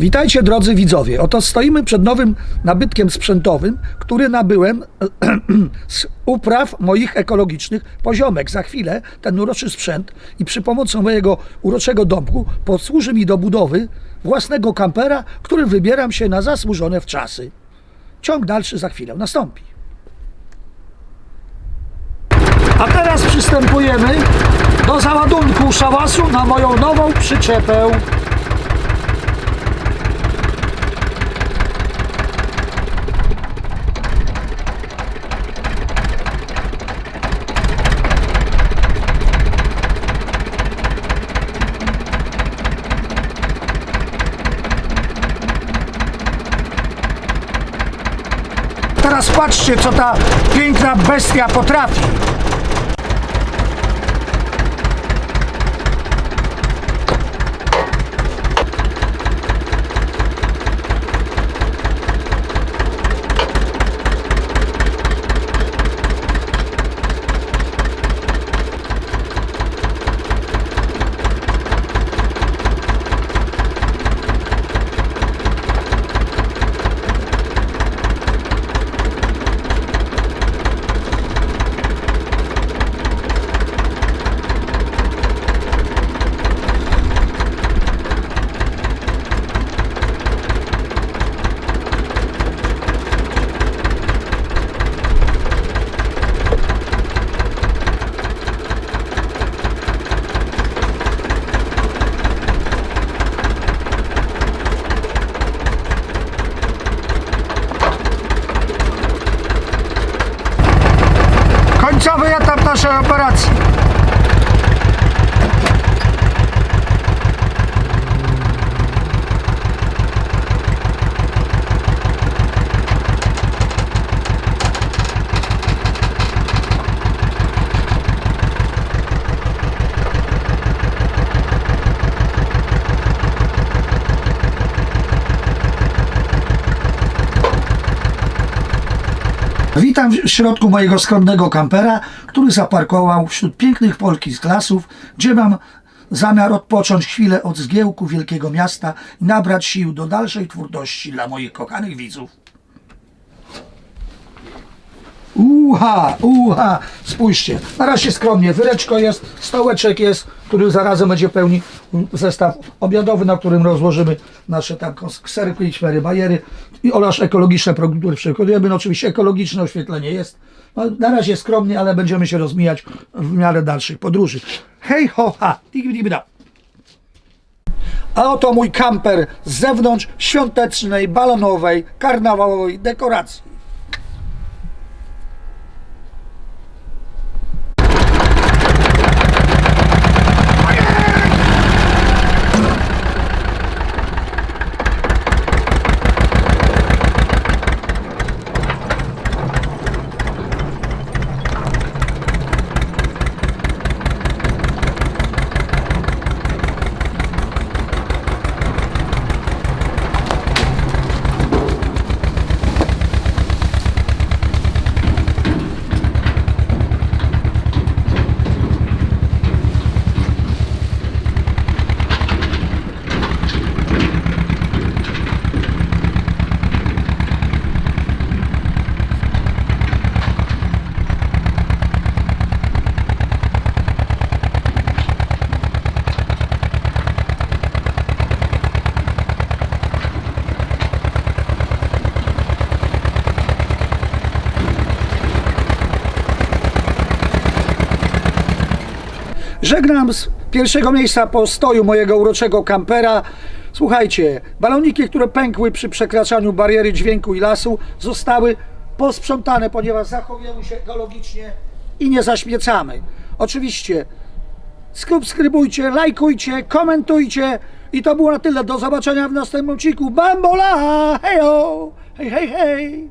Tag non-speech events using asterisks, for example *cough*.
Witajcie drodzy widzowie. Oto stoimy przed nowym nabytkiem sprzętowym, który nabyłem *clears throat* z upraw moich ekologicznych poziomek. Za chwilę ten uroczy sprzęt i przy pomocy mojego uroczego domku posłuży mi do budowy własnego kampera, którym wybieram się na zasłużone w czasy. Ciąg dalszy za chwilę nastąpi. A teraz przystępujemy do załadunku szałasu na moją nową przyczepę. Teraz patrzcie, co ta piękna bestia potrafi. Почав етап нашої операції. Witam w środku mojego skromnego kampera, który zaparkował wśród pięknych polskich lasów, gdzie mam zamiar odpocząć chwilę od zgiełku wielkiego miasta i nabrać sił do dalszej twórczości dla moich kochanych widzów. Uha, uha, spójrzcie, na razie skromnie, wyreczko jest, stołeczek jest, który zarazem będzie pełni zestaw obiadowy, na którym rozłożymy nasze tam kserki i cztery bajery i oraz ekologiczne produkty, przygotujemy. No oczywiście ekologiczne oświetlenie jest. No, na razie skromnie, ale będziemy się rozmijać w miarę dalszych podróży. Hej ho ha, digibidibida. A oto mój kamper z zewnątrz świątecznej, balonowej, karnawałowej dekoracji. Żegnam z pierwszego miejsca postoju mojego uroczego kampera. Słuchajcie, baloniki, które pękły przy przekraczaniu bariery dźwięku i lasu, zostały posprzątane, ponieważ zachowujemy się ekologicznie i nie zaśmiecamy. Oczywiście subskrybujcie, lajkujcie, komentujcie i to było na tyle. Do zobaczenia w następnym odcinku. Bambola! Hejo! Hej, hej, hej!